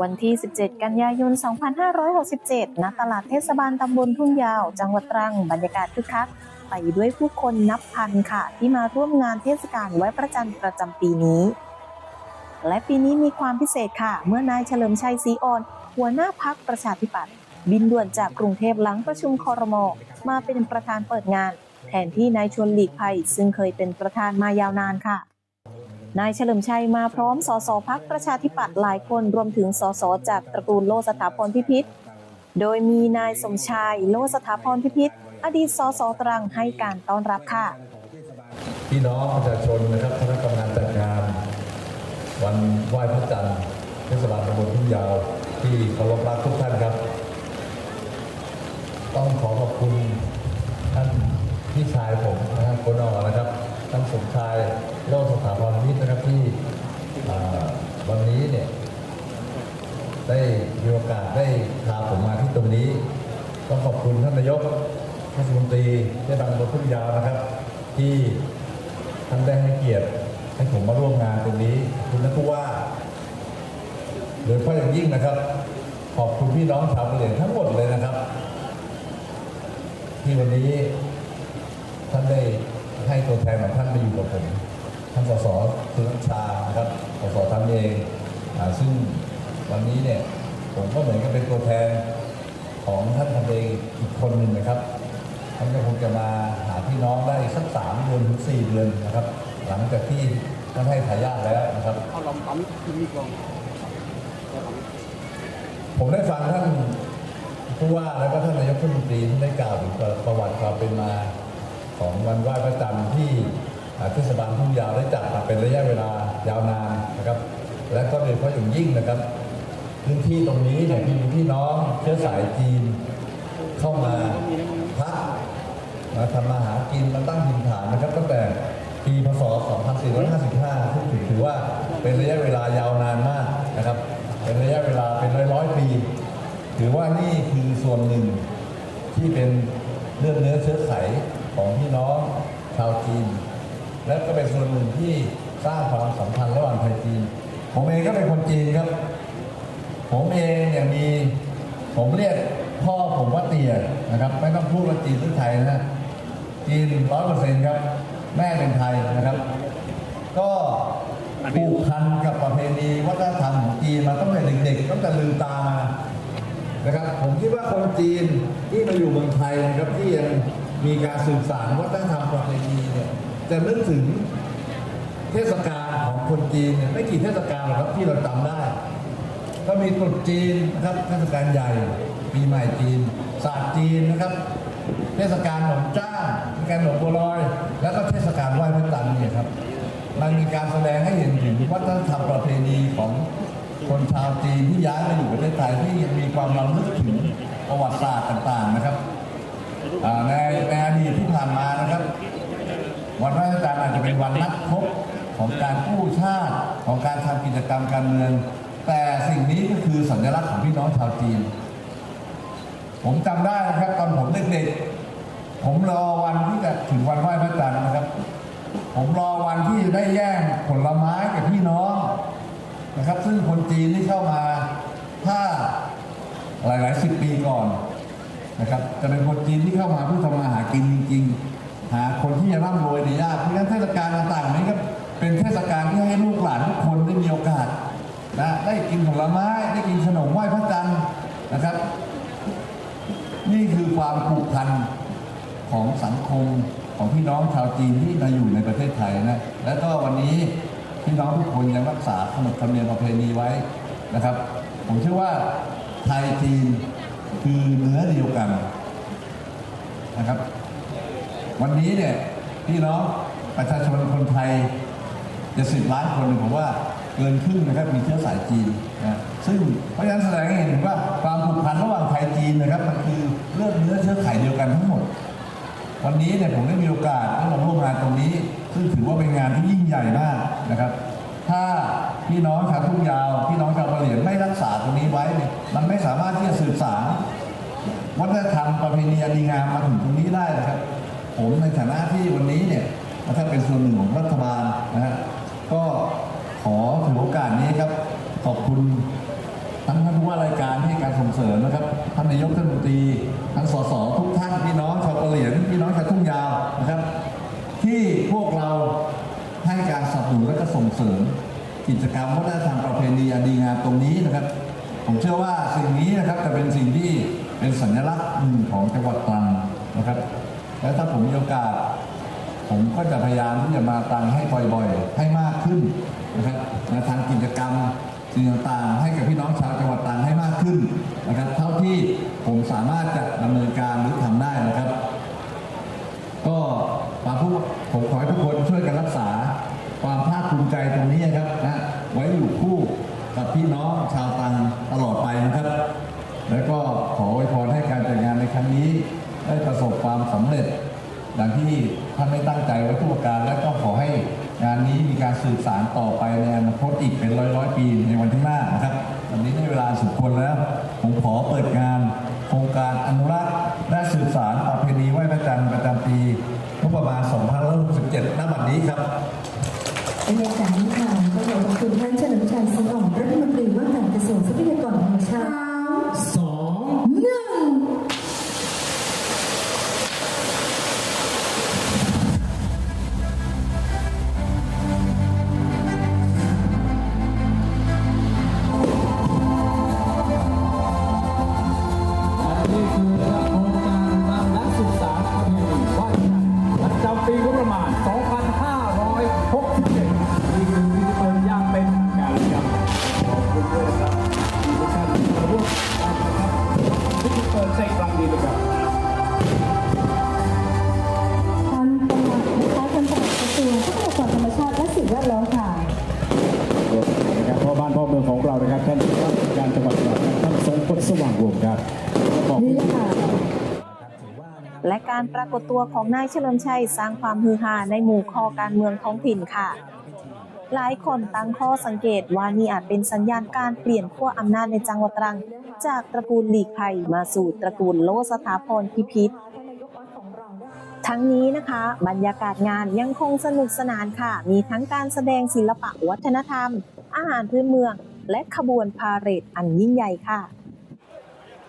วันที่ 17 กันยายน 2567 ณ ตลาดเทศบาลตำบลทุ่งยาว จังหวัดตรัง บรรยากาศคึกคัก ไปด้วยผู้คนนับพันค่ะ ที่มาร่วมงานเทศกาลไหว้พระจันทร์ประจำปีนี้ และปีนี้มีความพิเศษค่ะ เมื่อนายเฉลิมชัยศรีอ่อน หัวหน้าพักประชาธิปัตย์บินด่วนจากกรุงเทพหลังประชุมคอรมอมาเป็นประธานเปิดงาน แทนที่นายชวนหลีกภัยซึ่งเคยเป็นประธานมายาวนานค่ะ นายเฉลิมชัยมาพร้อมสสพักประชาธิปัตย์หลายคนรวมถึงสสจากตระกูลโลสถาพรพิพิธ โดยมีนายสมชายโลสถาพรพิพิธ อดีตสสตรังให้การต้อนรับค่ะพี่น้องประชาชนนะครับคณะกรรมการจัดงาน วันไหว้พระจันทร์เทศบาลตำบลทุ่งยาวที่เคารพรักทุกท่านครับ ต้องขอขอบคุณท่านพี่ชายผมนะครับโกนอนะครับท่านสมชาย โลกสถาพรวิทย์นะครับที่วันนี้เนี่ยได้มีโอกาสได้พาผมมาที่ตรงนี้ต้องขอบคุณท่านนายกเทศมนตรีเทศบาลตำบลทุ่งยาวนะครับ ที่ท่านได้ให้เกียรติให้ผมมาร่วมงานตรงนี้คุณท่านผู้ว่าโดยเฉพาะอย่างยิ่งนะครับ ขอบคุณพี่น้องชาวเหรี่ยงทั้งหมดเลยนะครับ ที่วันนี้ท่านได้ให้ตัวแทนของท่านมาอยู่กับผม ท่านสสสุนัชชานะครับสสทำเองอาซึ่งวันนี้เนี่ยผมก็เหมือนกับเป็นตัวแทนของท่านทำเองอีกคนหนึ่งนะครับท่านก็คงจะมาหาพี่น้องได้สักสามเดือนถึงสี่เดือนนะครับ หลังจากที่ท่านให้ทายาทแล้วนะครับเอาลองปั๊มคือมีกลองแล้วปั๊มผมได้ฟังท่านผู้ว่าแล้วก็ท่านนายกรัฐมนตรีท่านได้กล่าวถึงประวัติความเป็นมาของวันไหว้พระจันทร์ที่อ่า เทศบาลทุ่งยาวได้จัดมาเป็นระยะเวลายาวนานนะครับ และก็โดยเฉพาะอย่างยิ่งนะครับพื้นที่ตรงนี้เนี่ยมีพี่น้องเชื้อสายจีนเข้ามาพักมาทำมาหากินมาตั้งถิ่นฐานนะครับ ตั้งแต่ปีพศ 2455ซึ่งถือว่าเป็นระยะเวลายาวนานมากนะครับ เป็นระยะเวลาเป็นร้อยร้อยปี ถือว่านี่คือส่วนหนึ่งที่เป็นเลือดเนื้อเชื้อไขของพี่น้องชาวจีน และก็เป็นส่วนหนึ่งที่สร้างความสัมพันธ์ระหว่างไทยจีน ผมเองก็เป็นคนจีนครับ ผมเองเนี่ยมีผมเรียกพ่อผมว่าเตี่ยนะครับ ไม่ต้องพูดว่าจีนหรือไทยนะฮะจีนร้อยเปอร์เซ็นต์ครับ แม่เป็นไทยนะครับ ก็ผูกพันกับประเพณีวัฒนธรรมของจีนมาตั้งแต่เด็กๆตั้งแต่ลืมตามานะครับ ผมคิดว่าคนจีนที่มาอยู่เมืองไทยนะครับที่ยังมีการสื่อสารวัฒนธรรมประเพณีเนี่ย จะนึกถึงเทศกาลของคนจีนเนี่ยไม่กี่เทศกาลหรอกครับที่เราจำได้ ก็มีตรุษจีนนะครับเทศกาลใหญ่ปีใหม่จีนศาสตร์จีนนะครับ เทศกาลหนมจ้าเทศกาลหนมบัวลอย แล้วก็เทศกาลไหว้พระจันทร์เนี่ยครับมันมีการแสดงให้เห็นถึงวัฒนธรรมประเพณีของคนชาวจีนที่ย้ายมาอยู่ประเทศไทยที่ยังมีความรำลึกถึงประวัติศาสตร์ต่าง ๆ นะครับอ่าในในอดีตที่ผ่านมานะครับ วันพระราชทานอาจจะเป็นวันนัดพบของการกู้ชาติของการทำกิจกรรมการเมือง แต่สิ่งนี้ก็คือสัญลักษณ์ของพี่น้องชาวจีน ผมจำได้นะครับตอนผมเด็กๆผมรอวันที่จะถึงวันไหว้พระจันทร์นะครับ ผมรอวันที่จะได้แย่งผลไม้กับพี่น้องนะครับ ซึ่งคนจีนที่เข้ามาถ้าหลายๆสิบปีก่อนนะครับจะเป็นคนจีนที่เข้ามาเพื่อทำมาหากินจริงๆ หาคนที่จะร่ำรวยในยากเพราะฉะนั้นเทศกาลต่างๆนี้ก็เป็นเทศกาลที่ให้ลูกหลานทุกคนได้มีโอกาสนะได้กินผลไม้ได้กินขนมไหว้พระจันทร์นะครับ นี่คือความผูกพันของสังคมของพี่น้องชาวจีนที่มาอยู่ในประเทศไทยนะและก็วันนี้พี่น้องทุกคนยังรักษาขนบธรรมเนียมประเพณีไว้นะครับ ผมเชื่อว่าไทยจีนคือเนื้อเดียวกันนะครับ วันนี้เนี่ยพี่น้องประชาชนคนไทยจะสิบล้านคนผมว่าเกินครึ่งนะครับมีเชื้อสายจีนนะซึ่งเพราะฉะนั้นแสดงให้เห็นว่าความผูกพันระหว่างไทยจีนนะครับมันคือเลือดเนื้อเชื้อไขเดียวกันทั้งหมด วันนี้เนี่ยผมได้มีโอกาสได้มาร่วมงานตรงนี้ ซึ่งถือว่าเป็นงานที่ยิ่งใหญ่มากนะครับ ถ้าพี่น้องชาวทุ่งยาว พี่น้องชาวกะเหรี่ยงไม่รักษาตรงนี้ไว้เนี่ยมันไม่สามารถที่จะสื่อสารวัฒนธรรมประเพณีดีงามมาถึงตรงนี้ได้นะครับ ผมในฐานะที่วันนี้เนี่ยถ้านเป็นส่วนหนึ่งของรัฐบาลนะฮะก็ขอถือโอกาสนี้ครับ ขอบคุณทั้งท่านผู้ว่ารายการที่ให้การส่งเสริมนะครับท่านนายกท่านมนตรีทั้งสสทุกท่านพี่น้องชาวกะเหรี่ยงพี่น้องชาวทุ่งยาวนะครับ ที่พวกเราให้การสนับสนุนและก็ส่งเสริม กิจกรรมวัฒนธรรมประเพณีอันดีงามตรงนี้นะครับ ผมเชื่อว่าสิ่งนี้นะครับจะเป็นสิ่งที่เป็นสัญลักษณ์หนึ่งของจังหวัดตรังนะครับ และถ้าผมมีโอกาส ผมก็จะพยายามที่จะมาตังให้บ่อยๆ ให้มากขึ้นนะครับในทางกิจกรรมสิ่งต่างๆ ให้กับพี่น้องชาวจังหวัดตรังให้มากขึ้นนะครับ เท่าที่ผมสามารถจะดำเนินการหรือทำได้นะครับ ก็มาพูดผมขอให้ทุกคนช่วยกันรักษาความภาคภูมิใจตรงนี้นะครับนะไว้อยู่คู่กับพี่น้องชาวตังตลอดไปนะครับ แล้วก็ขออวยพรให้การจัดงานในครั้งนี้ ได้ประสบความสำเร็จดังที่ท่านได้ตั้งใจไว้ทุกประการ และก็ขอให้งานนี้มีการสื่อสารต่อไปในอนาคตอีกเป็นร้อยร้อยปีในวันข้างหน้านะครับวันนี้ได้เวลาสมควรแล้ว ผมขอเปิดงาน โครงการอนุรักษ์และสืบสารประเพณีไหว้พระจันทร์ประจำปีงบประมาณ2567ณบัดนี้ครับบรรยากาศนี้ค่ะก็ขอบคุณท่านเฉลิมชัยศรีอ่อนรัฐมนตรีว่าการกระทรวงทรัพยากรธรรมชาติ เรานะครับท่านผู้ว่าราชการจังหวัดตราดครับท่านทรงพลสว่างวงครับขอบนี่คุณค่ะและการปรากฏตัวของนายเฉลิมชัยสร้างความฮือฮาในหมู่คอการเมืองท้องถิ่นค่ะ หลายคนตั้งข้อสังเกตว่านี่อาจเป็นสัญญาณการเปลี่ยนขั้วอำนาจในจังหวัดตรัง จากตระกูลหลีกภัยมาสู่ตระกูลโลสถาพรพิพิธทั้งนี้นะคะบรรยากาศงานยังคงสนุกสนานค่ะ มีทั้งการแสดงศิลปะวัฒนธรรม อาหารพื้นเมือง และขบวนพาเหรดอันยิ่งใหญ่ค่ะ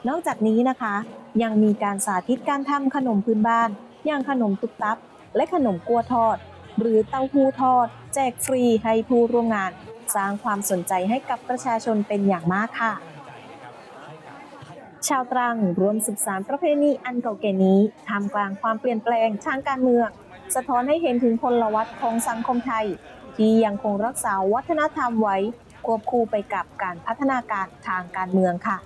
นอกจากนี้นะคะ ยังมีการสาธิตการทำขนมพื้นบ้าน อย่างขนมตุ๊บตับ และขนมกัวทอด หรือเต้าหู้ทอด แจกฟรีให้ผู้ร่วมงาน สร้างความสนใจให้กับประชาชนเป็นอย่างมากค่ะ ชาวตรังรวมสืบสานประเพณีอันเก่าแก่นี้ท่ามกลางความเปลี่ยนแปลงทางการเมืองสะท้อนให้เห็นถึงพลวัตของสังคมไทย ที่ยังคงรักษาวัฒนธรรมไว้ ควบคู่ไปกับการพัฒนาการทางการเมืองค่ะ